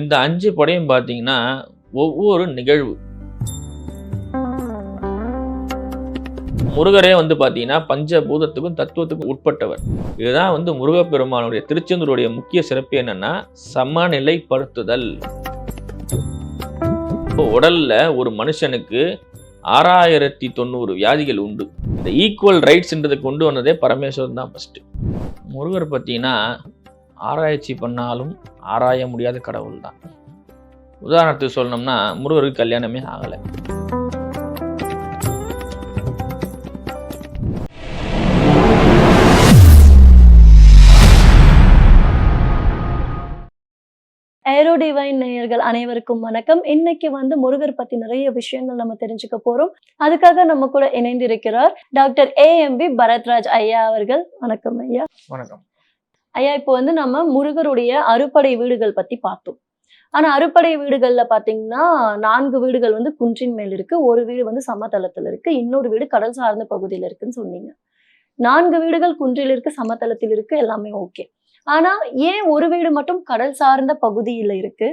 இந்த அஞ்சு படையும் பார்த்தீங்கன்னா ஒவ்வொரு நிகழ்வு. முருகரே வந்து பார்த்தீங்கன்னா பஞ்சபூதத்துக்கும் தத்துவத்துக்கும் உட்பட்டவர். இதுதான் வந்து முருகப்பெருமானுடைய திருச்செந்தூருடைய முக்கிய சிறப்பு என்னன்னா சமநிலைப்படுத்துதல். இப்போ உடல்ல ஒரு மனுஷனுக்கு ஆறாயிரத்தி தொண்ணூறு வியாதிகள் உண்டு. இந்த ஈக்குவல் ரைட்ஸ்ன்றதை கொண்டு வந்ததே பரமேஸ்வரன் தான் ஃபஸ்ட்டு முருகர் பார்த்தீங்கன்னா ஆராய்ச்சி பண்ணாலும் ஆராய முடியாத கடவுள் தான். உதாரணத்துக்கு சொல்லணும்னா முருகருக்கு கல்யாணமே ஆகலை. ஏரோ டிவைன் நேயர்கள் அனைவருக்கும் வணக்கம். இன்னைக்கு வந்து முருகர் பத்தி நிறைய விஷயங்கள் நம்ம தெரிஞ்சுக்க போறோம். அதுக்காக நம்ம கூட இணைந்திருக்கிறார் doctor A M P Bharathraj ஐயா அவர்கள். வணக்கம் ஐயா. வணக்கம். ஐயா இப்போ வந்து நம்ம முருகருடைய அறுபடை வீடுகள் பத்தி பார்த்தோம். ஆனா அறுபடை வீடுகள்ல பாத்தீங்கன்னா நான்கு வீடுகள் வந்து குன்றின் மேல் இருக்கு ஒரு வீடு வந்து சமதளத்துல இருக்கு இன்னொரு வீடு கடல் சார்ந்த பகுதியில இருக்குன்னு சொன்னீங்க. நான்கு வீடுகள் குன்றில் இருக்கு சமதளத்தில் இருக்கு எல்லாமே ஓகே ஆனா ஏன் ஒரு வீடு மட்டும் கடல் சார்ந்த பகுதியில இருக்கு?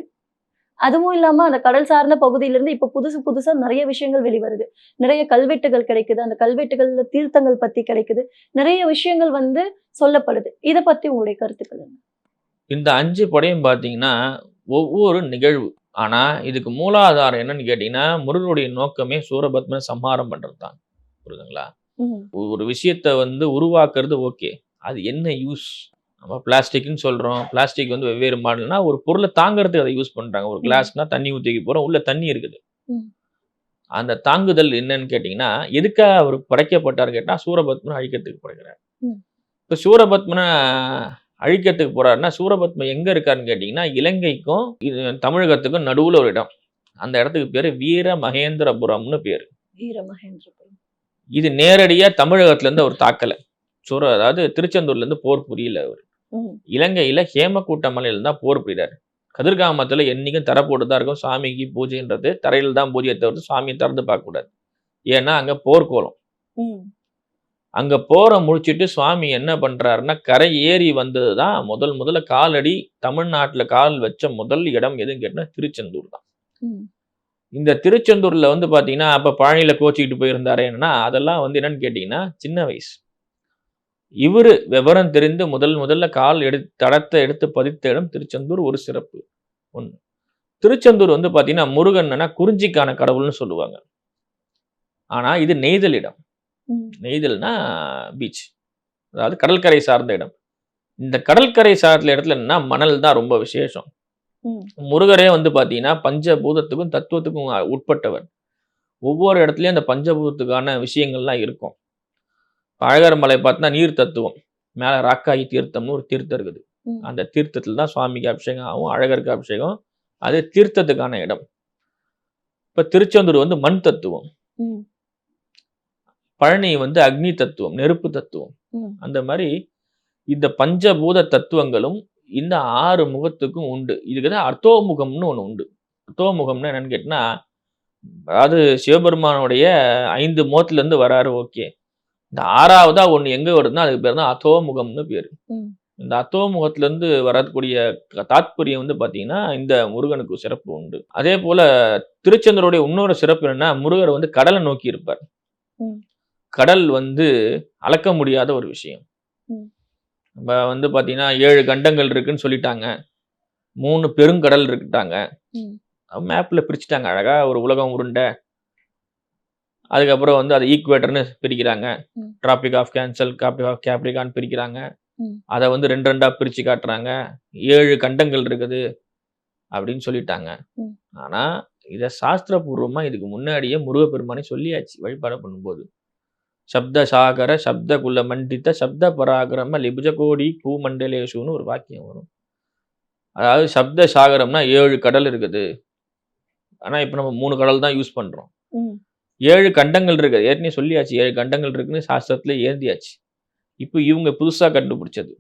அதுவும் இல்லாம அந்த கடல் சார்ந்த பகுதியில இருந்து இப்ப புதுசு புதுசா நிறைய விஷயங்கள் வெளிவருது. நிறைய கல்வெட்டுகள் கிடைக்குது. அந்த கல்வெட்டுகள்ல தீர்த்தங்கள் பத்தி கிடைக்குது. நிறைய விஷயங்கள் வந்து சொல்லப்படுது. இத பத்தி உங்களுடைய கருத்துக்கள் இந்த அஞ்சு படையும் பார்த்தீங்கன்னா ஒவ்வொரு நிகழ்வு. ஆனா இதுக்கு மூலாதாரம் என்னன்னு கேட்டீங்கன்னா முருகருடைய நோக்கமே சூரபத்மனை சம்ஹாரம் பண்றது தான் புரியுதுங்களா ஒரு விஷயத்தை வந்து உருவாக்குறது ஓகே. அது என்ன யூஸ்? நம்ம பிளாஸ்டிக்னு சொல்றோம். பிளாஸ்டிக் வந்து வெவ்வேறு மாடல்னா ஒரு பொருளை தாங்கறதுக்கு அதை யூஸ் பண்றாங்க. ஒரு. கிளாஸ்னா தண்ணி ஊற்றிக்க போறோம். உள்ள தண்ணி இருக்குது. அந்த தாங்குதல் என்னன்னு கேட்டிங்கன்னா எதுக்காக அவர் படைக்கப்பட்டார் கேட்டா சூரபத்மனை அழிக்கிறதுக்கு படைக்கிறார். ம். இப்போ சூரபத்மனை அழிக்கிறதுக்கு போறாருன்னா சூரபத்மன் எங்க இருக்காருன்னு கேட்டிங்கன்னா இலங்கைக்கும் இது தமிழகத்துக்கும் நடுவுல ஒரு இடம். அந்த இடத்துக்கு பேரு வீர மகேந்திரபுரம்னு பேர். வீர மகேந்திரபுரம் இது நேரடியா தமிழகத்துல இருந்து அவர் தாக்கல. சூர அதாவது திருச்செந்தூர்ல இருந்து போர் புரியல அவர். இலங்கையில ஹேமக்கூட்ட மலையில தான் போர் புரிகிறார் கதிர்காமத்துல என்னைக்கும் தர போட்டு தான் இருக்கும். சாமிக்கு பூஜைன்றது தரையில தான் பூஜையை தவிர்த்து சாமியை திறந்து பார்க்க கூடாது. ஏன்னா அங்க போர்க்கோலம் அங்க போரை முடிச்சிட்டு சுவாமி என்ன பண்றாருன்னா கரை ஏறி வந்தது தான் முதல் முதல்ல காலடி தமிழ்நாட்டுல கால் வச்ச முதல் இடம் எதுன்னு கேட்டா திருச்செந்தூர் தான். இந்த திருச்செந்தூர்ல வந்து பாத்தீங்கன்னா அப்ப பழனியில கோச்சிக்கிட்டு போயிருந்தாரு என்னன்னா அதெல்லாம் வந்து என்னன்னு கேட்டீங்கன்னா சின்ன வயசு. இவரு விவரம் தெரிந்து முதல் முதல்ல கால் எடு தடத்தை எடுத்து பதித்த இடம் திருச்செந்தூர் ஒரு சிறப்பு. ஒண்ணு. திருச்செந்தூர் வந்து பாத்தீங்கன்னா முருகன்னா குறிஞ்சிக்கான கடவுள்னு சொல்லுவாங்க. ஆனா இது நெய்தல் இடம். நெய்தல்னா பீச் அதாவது கடற்கரை சார்ந்த இடம். இந்த கடற்கரை சார்ந்த இடத்துல என்னன்னா மணல் தான் ரொம்ப விசேஷம். முருகரே வந்து பாத்தீங்கன்னா பஞ்சபூதத்துக்கும் தத்துவத்துக்கும் உட்பட்டவர். ஒவ்வொரு இடத்துலயும் அந்த பஞ்சபூதத்துக்கான விஷயங்கள்லாம் இருக்கும். அழகர் மலை பார்த்தீங்கன்னா நீர் தத்துவம். மேல ராக்காயி தீர்த்தம்னு ஒரு தீர்த்தம் இருக்குது. அந்த தீர்த்தத்துல தான் சுவாமிக்கு அபிஷேகம் ஆகும் அழகருக்கு அபிஷேகம். அது தீர்த்தத்துக்கான இடம். இப்ப திருச்செந்தூர் வந்து மண் தத்துவம். பழனி வந்து அக்னி தத்துவம் நெருப்பு தத்துவம். அந்த மாதிரி இந்த பஞ்சபூத தத்துவங்களும் இந்த ஆறு முகத்துக்கும் உண்டு. இதுக்கு தான் அர்த்தோமுகம்னு ஒன்று உண்டு. அர்த்தோமுகம்னா என்னன்னு கேட்டினா அதாவது சிவபெருமானுடைய ஐந்து முகத்துல இருந்து வராரு ஓகே. இந்த ஆறாவதா ஒன்று எங்க வருதுன்னா அதுக்கு பேர் தான் அத்தோமுகம்னு பேர். இந்த அத்தோமுகத்துல இருந்து வரக்கூடிய தாத்பரியம் வந்து பாத்தீங்கன்னா இந்த முருகனுக்கு சிறப்பு உண்டு அதே போல திருச்செந்தூருடைய இன்னொரு சிறப்பு என்னன்னா முருகர் வந்து கடலை நோக்கி இருப்பார். கடல் வந்து அளக்க முடியாத ஒரு விஷயம். நம்ம வந்து பாத்தீங்கன்னா ஏழு கண்டங்கள் இருக்குன்னு சொல்லிட்டாங்க மூணு பெருங்கடல் இருக்குட்டாங்க ம். மேப்ல பிரிச்சுட்டாங்க அழகா ஒரு உலகம் உருண்டை அதுக்கப்புறம் வந்து அதை ஈக்குவேட்டர்னு பிரிக்கிறாங்க. டிராபிக் ஆஃப் கேன்சல் காப்டிக் ஆஃப் கேப்ரிகான் பிரிக்கிறாங்க. அதை வந்து ரெண்டு ரெண்டா பிரிச்சு காட்டுறாங்க. ஏழு கண்டங்கள் இருக்குது அப்படின்னு சொல்லிட்டாங்க. ம். ஆனா இத சாஸ்திரபூர்வமா இதுக்கு முன்னாடியே முருகப்பெருமானே சொல்லியாச்சு வழிபாடு பண்ணும்போது. சப்த சாகர சப்த குல மண்டித்த சப்த பராகரம லிபுஜ கோடி பூமண்டலேஷுன்னு ஒரு வாக்கியம் வரும். அதாவது சப்த சாகரம்னா ஏழு கடல் இருக்குது. ஆனா இப்ப நம்ம மூணு கடல் தான் யூஸ் பண்றோம். ம், ஏழு கண்டங்கள் இருக்குது ஏற்கனவே சொல்லியாச்சு. ஏழு கண்டங்கள் இருக்குன்னு சாஸ்திரத்துல ஏந்தியாச்சு இப்போ இவங்க புதுசா கண்டுபிடிச்சது.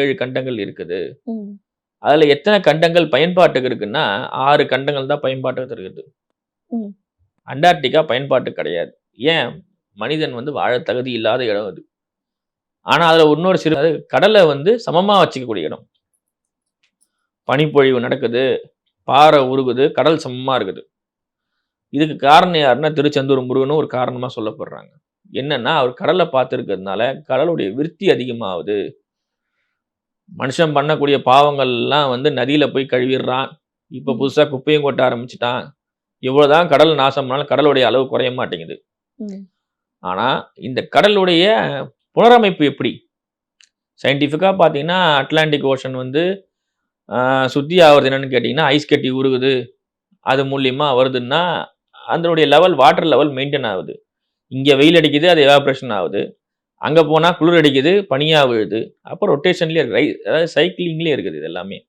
ஏழு கண்டங்கள் இருக்குது. அதுல எத்தனை கண்டங்கள் பயன்பாட்டுக்கு இருக்குன்னா ஆறு கண்டங்கள் தான் பயன்பாட்டுக்கு இருக்குது. அண்டார்டிகா பயன்பாட்டு கிடையாது. ஏன்? மனிதன் வந்து வாழ தகுதி இல்லாத இடம் அது. ஆனா அதுல இன்னொரு சிறு கடலை வந்து சமமா வச்சுக்கக்கூடிய இடம். பனிப்பொழிவு நடக்குது. பாறை உருகுது. கடல் சமமா இருக்குது. இதுக்கு காரணம் யாருன்னா திருச்செந்தூர் முருகனும் ஒரு காரணமா சொல்லப்படுறாங்க. என்னன்னா அவர் கடலை பார்த்துருக்கிறதுனால கடலுடைய விருத்தி அதிகமாகுது. மனுஷன் பண்ணக்கூடிய பாவங்கள் எல்லாம் வந்து நதியில போய் கழுவிடுறான். இப்ப ம். புதுசா குப்பையும் கொட்ட ஆரம்பிச்சிட்டான். இவ்வளவுதான் கடல் நாசம்னாலும் கடலுடைய அளவு குறைய மாட்டேங்குது. ம். ஆனா இந்த கடலுடைய புனரமைப்பு எப்படி? சயின்டிஃபிக்காக பார்த்தீங்கன்னா அட்லாண்டிக் ஓஷன் வந்து சுத்தி ஆகுறது என்னன்னு கேட்டிங்கன்னா ஐஸ் கட்டி உருகுது. அது மூலியமா வருதுன்னா அதனுடைய லெவல் வாட்டர் லெவல் மெயின்டைன் ஆகுது. இங்கே வெயில் அடிக்குது அது எவாப்ரேஷன் ஆகுது. அங்கே போனால் குளிர் அடிக்குது பனியாக விழுது. அப்போ ரொட்டேஷன்லேயே ரை- அதாவது சைக்கிளிங்லேயே இருக்குது இது எல்லாமே.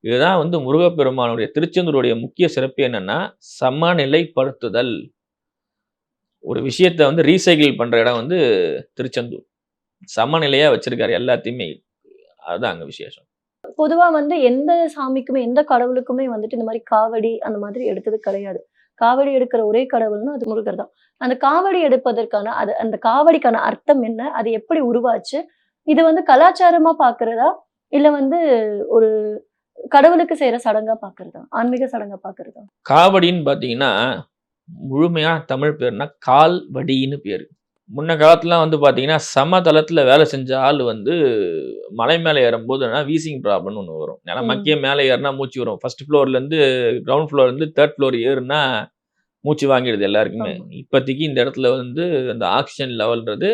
இதுதான் வந்து முருகப்பெருமானுடைய திருச்செந்தூருடைய முக்கிய சிறப்பு என்னென்னா சமநிலைப்படுத்துதல். ஒரு விஷயத்தை வந்து ரீசைக்கிள் பண்ணுற இடம் வந்து திருச்செந்தூர். சமநிலையாக வச்சுருக்காரு எல்லாத்தையுமே. அதுதான் அங்கே விசேஷம். பொதுவாக வந்து எந்த சாமிக்குமே எந்த கடவுளுக்குமே வந்துட்டு இந்த மாதிரி காவடி அந்த மாதிரி எடுத்தது கிடையாது. காவடி எடுக்கிற ஒரே கடவுள்னு அது முருகர் தான். அந்த காவடி எடுப்பதற்கான அது அந்த காவடிக்கான அர்த்தம் என்ன? அது எப்படி உருவாச்சு? இது வந்து கலாச்சாரமா பாக்குறதா? இல்ல வந்து ஒரு கடவுளுக்கு செய்யற சடங்கா பாக்குறதா? ஆன்மீக சடங்கா பாக்குறதா? காவடின்னு பார்த்தீங்கன்னா முழுமையான தமிழ் பேர்னா கால் வடின்னு பேர். முன்ன காலத்துலாம் வந்து பார்த்தீங்கன்னா சமதளத்துல வேலை செஞ்ச ஆள் வந்து மலை மேலே ஏறும்போது வீசிங் ப்ராப்ளம்னு ஒன்று வரும் ஏன்னா. மக்கிய மேலே ஏறினா மூச்சு வரும் ஃபர்ஸ்ட் ஃப்ளோர்லேருந்து கிரவுண்ட் ஃப்ளோர்லேருந்து தேர்ட் ஃப்ளோர் ஏறுனா மூச்சு வாங்கிடுது எல்லாருக்குமே. இப்போதைக்கு இந்த இடத்துல வந்து அந்த ஆக்சிஜன் லெவல்ன்றது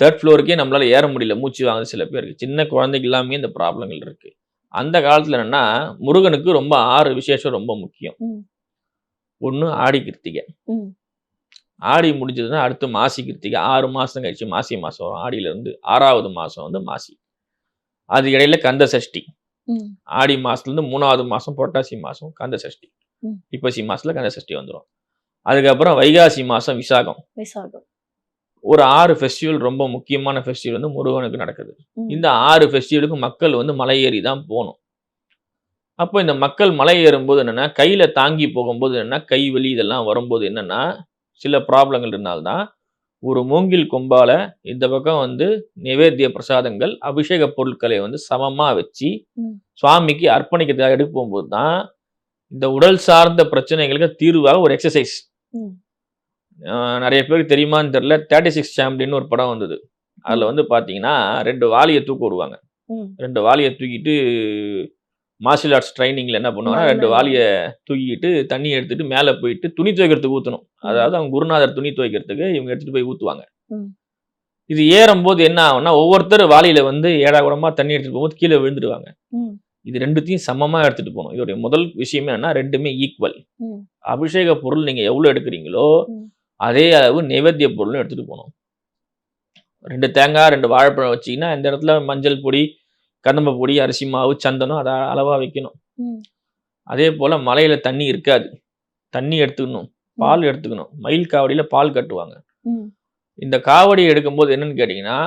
தேர்ட் ஃப்ளோருக்கே நம்மளால ஏற முடியல மூச்சு வாங்குது சில பேருக்கு சின்ன குழந்தைக்கு எல்லாமே இந்த ப்ராப்ளங்கள் இருக்கு அந்த காலத்துல என்னன்னா முருகனுக்கு ரொம்ப ஆறு விசேஷம் ரொம்ப முக்கியம். ஒன்று ஆடி கிருத்திகை. ஆடி முடிஞ்சதுன்னா அடுத்து மாசி கிருத்திகை. ஆறு மாசம் கழிச்சு மாசி மாசம் வரும். ஆடியில இருந்து ஆறாவது மாசம் வந்து மாசி. அது இடையில கந்த சஷ்டி. ஆடி மாசத்துல இருந்து மூணாவது மாசம் புரட்டாசி மாசம் கந்த சஷ்டி. ம். ஐப்பசி மாசத்துல கந்த சஷ்டி வந்துடும் அதுக்கப்புறம் வைகாசி மாசம் விசாகம். விசாகம். ஒரு ஆறு ஃபெஸ்டிவல் ரொம்ப முக்கியமான ஃபெஸ்டிவல் வந்து முருகனுக்கு நடக்குது. இந்த ஆறு ஃபெஸ்டிவலுக்கு மக்கள் வந்து மலை ஏறி தான் போகணும். அப்போ இந்த மக்கள் மலை ஏறும்போது என்னன்னா கையில தாங்கி போகும்போது என்னன்னா கை வலி இதெல்லாம் வரும்போது என்னன்னா சில ப்ராப்ளங்கள் இருந்தால்தான் ஒரு மூங்கில் கொம்பால இந்த பக்கம் வந்து நிவேத்திய பிரசாதங்கள் அபிஷேக பொருட்களை வந்து சமமா வச்சு. சுவாமிக்கு அர்ப்பணிக்கிறதுக்காக எடுக்க போகும்போது தான் இந்த உடல் சார்ந்த பிரச்சனைகளுக்கு தீர்வாக ஒரு எக்ஸசைஸ். நிறைய பேருக்கு தெரியுமான்னு தெரியல தேர்ட்டி சிக்ஸ் சாம்பியன் ஒரு படம் வந்தது அதுல வந்து பாத்தீங்கன்னா ரெண்டு வாளியை தூக்க விடுவாங்க. ரெண்டு வாளியை தூக்கிட்டு மார்ஷியல் ஆர்ட்ஸ் ட்ரைனிங்ல என்ன பண்ணுவாங்கன்னா ரெண்டு. வாளியை தூக்கிட்டு தண்ணி எடுத்துட்டு மேலே போயிட்டு துணி துவைக்கிறதுக்கு ஊற்றணும் அதாவது அவங்க குருநாதர் துணி துவைக்கிறதுக்கு இவங்க எடுத்துட்டு போய் ஊற்றுவாங்க ம். இது ஏறும்போது என்ன ஆகும்னா ஒவ்வொருத்தர் வாளியில வந்து ஏடா கூடமா தண்ணி எடுத்துட்டு போகும்போது கீழே விழுந்துடுவாங்க ம். இது ரெண்டுத்தையும் சமமா எடுத்துட்டு போகணும் இதோடைய முதல் விஷயமே என்னன்னா ரெண்டுமே ஈக்குவல். அபிஷேக பொருள் நீங்க எவ்வளவு எடுக்கிறீங்களோ. அதே அளவு நைவேத்திய பொருளும் எடுத்துட்டு போகணும் ரெண்டு தேங்காய் ரெண்டு வாழைப்பழம் வச்சீங்கன்னா இந்த இடத்துல மஞ்சள் பொடி கதம்ப பொடி அரிசி மாவு சந்தனம் அதை அளவா வைக்கணும். அதே போல மலையில தண்ணி இருக்காது. தண்ணி எடுத்துக்கணும். பால் எடுத்துக்கணும். மயில் காவடியில பால் கட்டுவாங்க. இந்த காவடி எடுக்கும்போது என்னன்னு கேட்டிங்கன்னா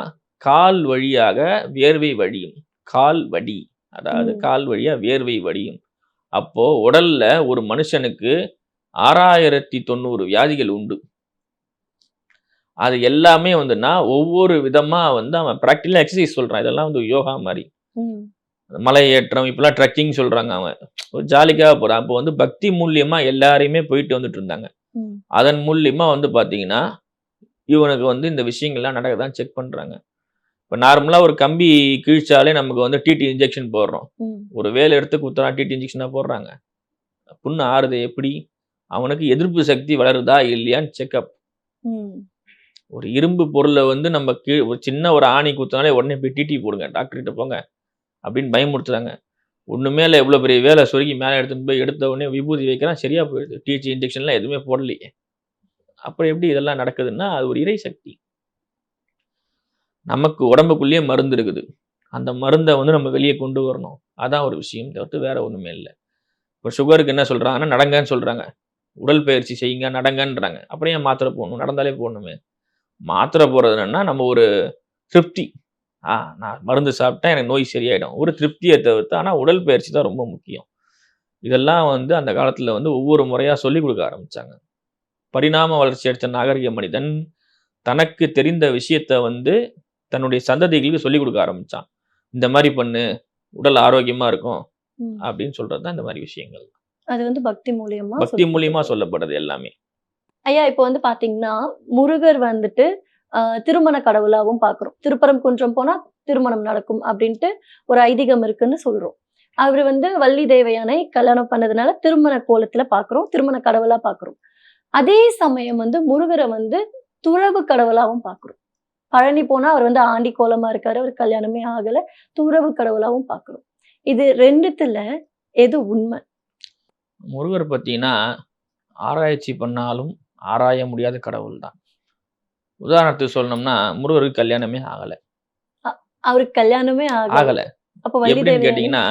கால் வழியாக வேர்வை வடியும். கால் வடி. அதாவது. கால் வழியா வேர்வை வடியும். அப்போ உடல்ல ஒரு மனுஷனுக்கு ஆறாயிரத்தி தொண்ணூறு வியாதிகள் உண்டு. அது எல்லாமே வந்துன்னா ஒவ்வொரு விதமா வந்து அவன் ப்ராக்டிக்கலாக எக்ஸசைஸ் சொல்றான். இதெல்லாம் வந்து யோகா மாதிரி. மலை ஏற்றம் இப்பெல்லாம் ட்ரெக்கிங் சொல்றாங்க அவன். ஒரு ஜாலிக்காக போறான். அப்போ வந்து பக்தி மூலியமா எல்லாரையுமே போயிட்டு வந்துட்டு இருந்தாங்க. அதன் மூலியமா வந்து பாத்தீங்கன்னா இவனுக்கு வந்து இந்த விஷயங்கள்லாம் நடக்குதான் செக் பண்றாங்க. இப்போ நார்மலா ஒரு கம்பி கிழிச்சாலே நமக்கு வந்து டிடி இன்ஜெக்ஷன் போடுறோம். ஒரு வேலை எடுத்து குத்துறா டிடி இன்ஜெக்ஷனாக போடுறாங்க. புண்ணு ஆறுது எப்படி? அவனுக்கு எதிர்ப்பு சக்தி வளருதா இல்லையான்னு செக்அப். ஒரு இரும்பு பொருளை வந்து நம்ம கீழ் ஒரு சின்ன ஒரு ஆணி குத்தினாலே உடனே போய் டிடி போடுங்க. டாக்டர்கிட்ட போங்க. அப்படின்னு பயமுறுத்துறாங்க. ஒண்ணுமே இல்லை எவ்வளோ பெரிய வேலை சொருகி மேலே எடுத்துன்னு போய் எடுத்த உடனே விபூதி வைக்கிறான் சரியாக போயிடுது. டிடி இன்ஜெக்ஷன்லாம் எதுவுமே போடலையே. அப்புறம் எப்படி இதெல்லாம் நடக்குதுன்னா அது ஒரு இறை சக்தி. நமக்கு உடம்புக்குள்ளேயே மருந்து இருக்குது. அந்த மருந்தை வந்து நம்ம வெளியே கொண்டு வரணும். அதான் ஒரு விஷயம் தவிர்த்து வேற ஒன்றுமே இல்லை. இப்போ சுகருக்கு என்ன சொல்கிறாங்கன்னா நடங்கன்னு சொல்கிறாங்க உடல் பயிற்சி செய்யுங்க நடங்கன்றாங்க. அப்புறம் ஏன் மாத்திரை போடணும்? நடந்தாலே போடணுமே. மாத்திரை போடுறது என்னன்னா நம்ம ஒரு திருப்தி. ஆ நான் மருந்து சாப்பிட்டா எனக்கு நோய் சரியாயிடும். ஒரு திருப்தியை தவிர்த்து ஆனால் உடல் பயிற்சி தான் ரொம்ப முக்கியம். இதெல்லாம் வந்து அந்த காலத்தில் வந்து ஒவ்வொரு முறையாக சொல்லி கொடுக்க ஆரம்பிச்சாங்க. பரிணாம வளர்ச்சி அடைச்ச நாகரிக மனிதன் தனக்கு தெரிந்த விஷயத்த வந்து தன்னுடைய சந்ததிகளுக்கு சொல்லி கொடுக்க ஆரம்பிச்சான். இந்த மாதிரி பண்ணு உடல் ஆரோக்கியமா இருக்கும். அப்படின்னு சொல்றது தான் இந்த மாதிரி விஷயங்கள். அது வந்து பக்தி மூலியமா பக்தி சொல்லி- மூலியமா சொல்லப்படுறது எல்லாமே. ஐயா இப்போ வந்து பாத்தீங்கன்னா முருகர் வந்துட்டு ஆஹ், கடவுளாகவும் பார்க்குறோம் திருப்பரம் குன்றம் போனால் திருமணம் நடக்கும் அப்படின்ட்டு ஒரு ஐதீகம் இருக்குன்னு சொல்கிறோம் அவர் வந்து வள்ளி தேவையானை கல்யாணம் பண்ணதுனால திருமண கோலத்தில் பார்க்குறோம் திருமண கடவுளாக பார்க்குறோம் அதே சமயம் வந்து முருகரை வந்து துறவு கடவுளாகவும் பார்க்குறோம் பழனி போனால் அவர் வந்து ஆண்டி கோலமாக இருக்காரு அவர் கல்யாணமே ஆகலை துறவு கடவுளாகவும் பார்க்குறோம் இது ரெண்டுத்தில் எது உண்மை? முருகர் பார்த்தீங்கன்னா ஆராய்ச்சி பண்ணாலும் ஆராய முடியாத கடவுள் தான் உதாரணத்துக்கு சொல்லணும்னா முருகருக்கு கல்யாணமே ஆகலை. அவருக்கு கல்யாணமே ஆகல. அப்ப எப்படின்னு கேட்டிங்கன்னா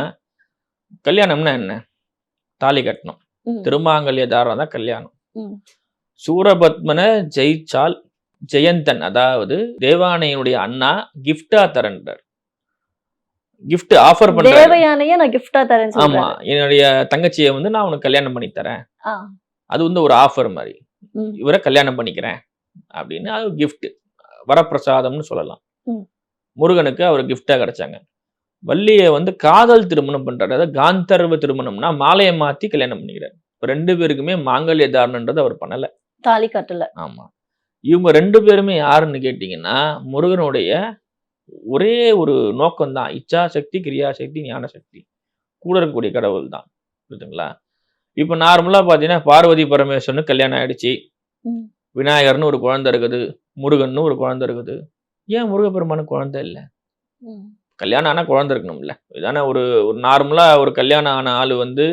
கல்யாணம்னா என்ன? தாலி கட்டணும். திருமாங்கல்ய தாரம் தான் கல்யாணம். சூரபத்மனை ஜெயிச்சால் ஜெயந்தன் அதாவது தேவானையினுடைய அண்ணா கிஃப்டா தரன்றார். gift ஆஃபர் பண்றாரு. தேவயானைய நான் கிஃப்டா தரேன்னு ஆமா என்னுடைய தங்கச்சியை வந்து நான் உனக்கு கல்யாணம் பண்ணி தரேன். அது வந்து ஒரு ஆஃபர் மாதிரி. இவரை கல்யாணம் பண்ணிக்கிறேன். அப்படின்னு அது gift வரப்பிரசாதம்னு சொல்லலாம். முருகனுக்கு அவர் gift-ஆ கிடைச்சாங்க. வள்ளியை வந்து காதல் திருமணம் பண்றாரு. அதாவது காந்தர்வ திருமணம்னா மாலையை மாத்தி கல்யாணம் பண்ணிக்கிறார். இப்ப ரெண்டு பேருக்குமே மாங்கல்ய தாரணன்றது அவர் பண்ணல. தாலி கட்டல. ஆமா. இவங்க ரெண்டு பேருமே யாருன்னு கேட்டீங்கன்னா முருகனுடைய ஒரே ஒரு நோக்கம் தான் இச்சா சக்தி கிரியா சக்தி ஞான சக்தி கூட இருக்கக்கூடிய கடவுள் தான் புரியுதுங்களா? இப்போ நார்மலா பார்த்தீங்கன்னா பார்வதி பரமேஸ்வரனுக்கு கல்யாணம் ஆயிடுச்சு. விநாயகர்னு ஒரு குழந்தை இருக்குது முருகன்னு ஒரு குழந்தை இருக்குது. ஏன் முருகப்பெருமானுக்கு குழந்தை இல்லை? கல்யாணம் ஆனால் குழந்தை இருக்கணும்ல. இதானே ஒரு ஒரு நார்மலாக ஒரு கல்யாணம் ஆன ஆள் வந்து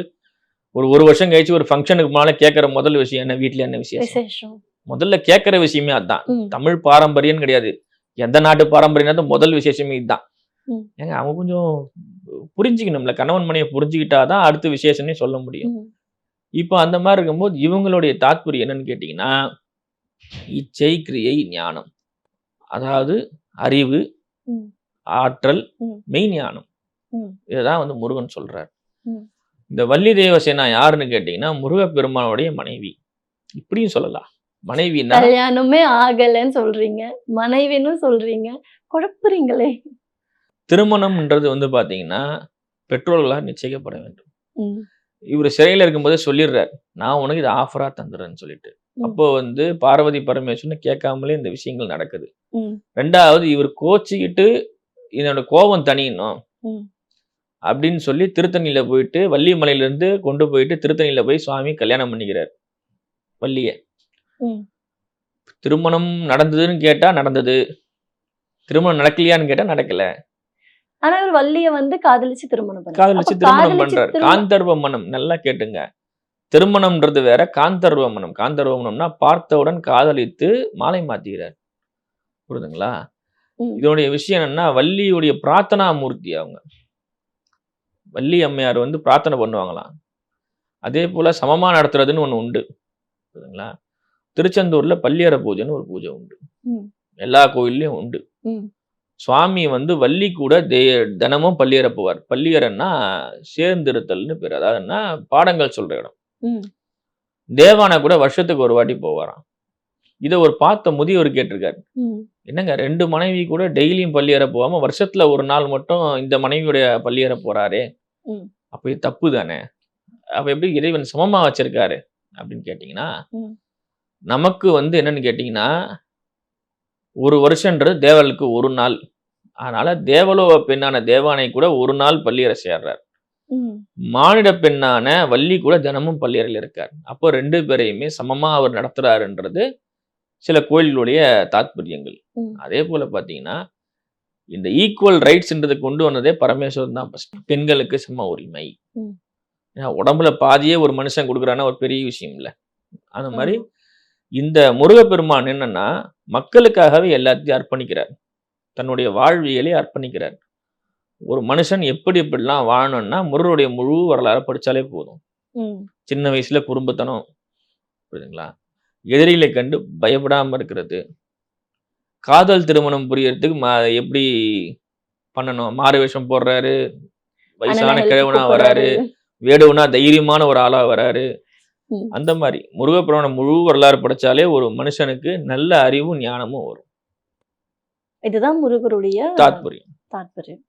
ஒரு ஒரு வருஷம் கழிச்சு ஒரு ஃபங்க்ஷனுக்கு முன்னால கேட்குற முதல் விஷயம் என்ன? வீட்டில் என்ன விசேஷம்? முதல்ல கேட்குற விஷயமே அதுதான். தமிழ் பாரம்பரியம் கிடையாது. எந்த நாட்டு பாரம்பரியம் முதல் விசேஷமே இதுதான். ஏங்க அவங்க கொஞ்சம் புரிஞ்சுக்கணும்ல. கணவன் மனையை புரிஞ்சுக்கிட்டாதான் அடுத்த விசேஷமே சொல்ல முடியும். இப்போ அந்த மாதிரி இருக்கும்போது இவங்களுடைய தாத்பரியம் என்னன்னு கேட்டிங்கன்னா இச்சை கிரியை ஞானம் அதாவது அறிவு. ஆற்றல். மெய் ஞானம். இதுதான் வந்து முருகன் சொல்றார். இந்த வள்ளி தேவசேனா யாருன்னு கேட்டிங்கன்னா முருகப்பெருமானுடைய மனைவி இப்படியும் சொல்லலாம் மனைவின்னா கல்யாணமே ஆகலைன்னு சொல்றீங்க மனைவின்னு சொல்றீங்க குழப்புறீங்களே திருமணம்ன்றது வந்து பாத்தீங்கன்னா பெற்றோர்களால் நிச்சயிக்கப்பட வேண்டும். இவர் சிறையில் இருக்கும்போதே சொல்லிடுறார் நான் உனக்கு இது ஆஃபரா தந்துடுறேன்னு சொல்லிட்டு. அப்போ வந்து பார்வதி பரமேஸ்வரன் கேட்காமலே இந்த விஷயங்கள் நடக்குது. ரெண்டாவது இவர் கோச்சிக்கிட்டு இதனோட கோபம் தணியணும். ம். அப்படின்னு சொல்லி திருத்தணியில போயிட்டு வள்ளிமலையில இருந்து கொண்டு போயிட்டு திருத்தணியில போய் சுவாமி கல்யாணம் பண்ணிக்கிறார். வள்ளிய. திருமணம் நடந்ததுன்னு கேட்டா நடந்தது. திருமணம் நடக்கலையான்னு கேட்டா நடக்கல. ஆனா இவர் வள்ளிய வந்து காதலிச்சு திருமணம். காதலிச்சு திருமணம் பண்றாரு. காந்தர்வ மனம் நல்லா கேட்டுங்க. திருமணம்ன்றது வேற காந்தர்வ மனம் காந்தர்வ மனம்னா பார்த்தவுடன் காதலித்து மாலை மாத்திக்கிறார். புரியுதுங்களா? ம். இதனுடைய விஷயம் என்னன்னா வள்ளியுடைய பிரார்த்தனா மூர்த்தி அவங்க. வள்ளி அம்மையார் வந்து பிரார்த்தனை பண்ணுவாங்களாம். அதே போல சமமா நடத்துறதுன்னு ஒண்ணு உண்டு. புரியுதுங்களா? திருச்செந்தூர்ல பள்ளியற பூஜைன்னு ஒரு பூஜை உண்டு. எல்லா கோயில்லையும் உண்டு. சுவாமி வந்து வள்ளி கூட தே தினமும் பள்ளியற போவார். பள்ளியறன்னா சேர்ந்திருத்தல்னு பேர். அதாவதுன்னா பாடங்கள் சொல்ற இடம். தேவானை கூட வருஷத்துக்கு ஒரு வாட்டி போவாராம் இதை ஒரு பார்த்த முதியவர் கேட்டிருக்காரு. என்னங்க ரெண்டு மனைவி கூட டெய்லியும் பள்ளியற போகாம வருஷத்துல ஒரு நாள் மட்டும் இந்த மனைவியுடைய பள்ளியற போறாரே. அப்ப இது தப்பு தானே அப்ப எப்படி இறைவன் சமமா வச்சிருக்காரு அப்படின்னு கேட்டிங்கன்னா. நமக்கு வந்து என்னன்னு கேட்டிங்கன்னா ஒரு வருஷன்றது தேவலுக்கு ஒரு நாள் அதனால தேவலோக பெண்ணான தேவானை கூட ஒரு நாள் பள்ளியற சேர்றார். மானிட பெண்ணான வள்ளி கூட தினமும் பள்ளியறையில் இருக்கார் அப்போ ரெண்டு பேரையுமே சமமா அவர் நடத்துறாருன்றது சில கோயில்களுடைய தாத்பரியங்கள். அதே போல பாத்தீங்கன்னா இந்த ஈக்குவல் ரைட்ஸ்ன்றதை கொண்டு வந்ததே பரமேஸ்வரன் தான் first. பெண்களுக்கு சம உரிமை. ஏன்னா உடம்புல பாதியே ஒரு மனுஷன் கொடுக்குறான்னா ஒரு பெரிய விஷயம் இல்ல அந்த மாதிரி. இந்த முருகப்பெருமான் என்னன்னா மக்களுக்காகவே எல்லாத்தையும் அர்ப்பணிக்கிறார் தன்னுடைய வாழ்வியலை அர்ப்பணிக்கிறார் ஒரு மனுஷன் எப்படி எப்படிலாம் வாழணும்னா முருகருடைய முழு வரலாறு படிச்சாலே போதும். சின்ன வயசுல குறும்புத்தனம் புரியுதுங்களா? எதிரிகளை கண்டு பயப்படாம இருக்கிறது. காதல் திருமணம் புரியறதுக்கு மா- எப்படி பண்ணணும்? மாறு வேஷம் போடுறாரு வயசான கிழவனா. வராரு வேடுவனா தைரியமான ஒரு ஆளா வராரு. அந்த மாதிரி முருகப்புராணம் முழு வரலாறு படிச்சாலே ஒரு மனுஷனுக்கு நல்ல அறிவும் ஞானமும் வரும். இதுதான் முருகருடைய தாத்பரியம். தாத்பரியம்.